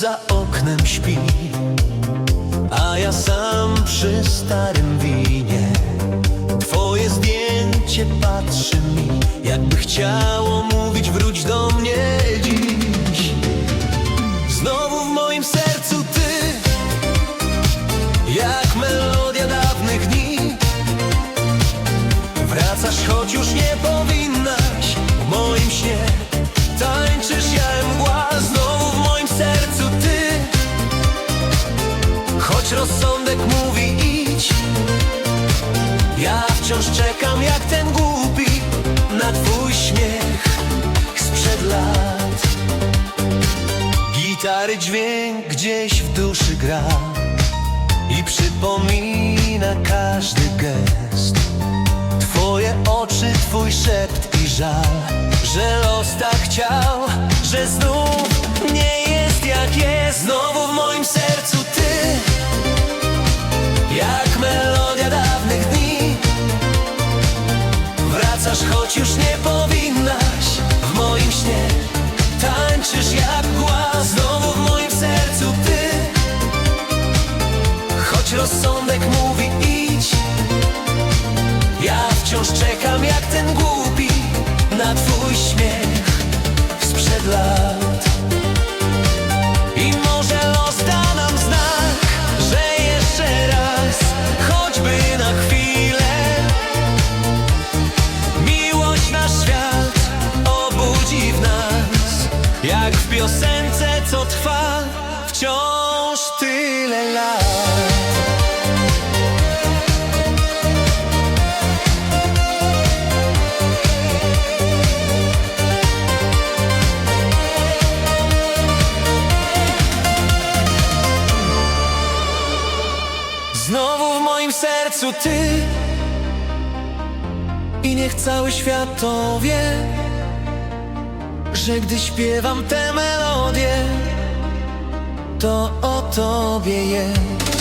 Za oknem śpi A ja sam przy starym winie. Twoje zdjęcie patrzy mi Jakby chciało mówić wróć do mnie dziś. Znowu w moim sercu ty Jak melodia dawnych dni. Wracasz, choć już nie powinnaś W moim śnie wciąż czekam jak ten głupi Na twój śmiech sprzed lat. Gitary dźwięk gdzieś w duszy gra I przypomina każdy gest. Twoje oczy, twój szept i żal Że los tak chciał, że znów rozsądek mówi idź. Ja wciąż czekam jak ten głupi na twój śmiech sercu ty I niech cały świat to wie Że gdy śpiewam te melodie To o tobie jest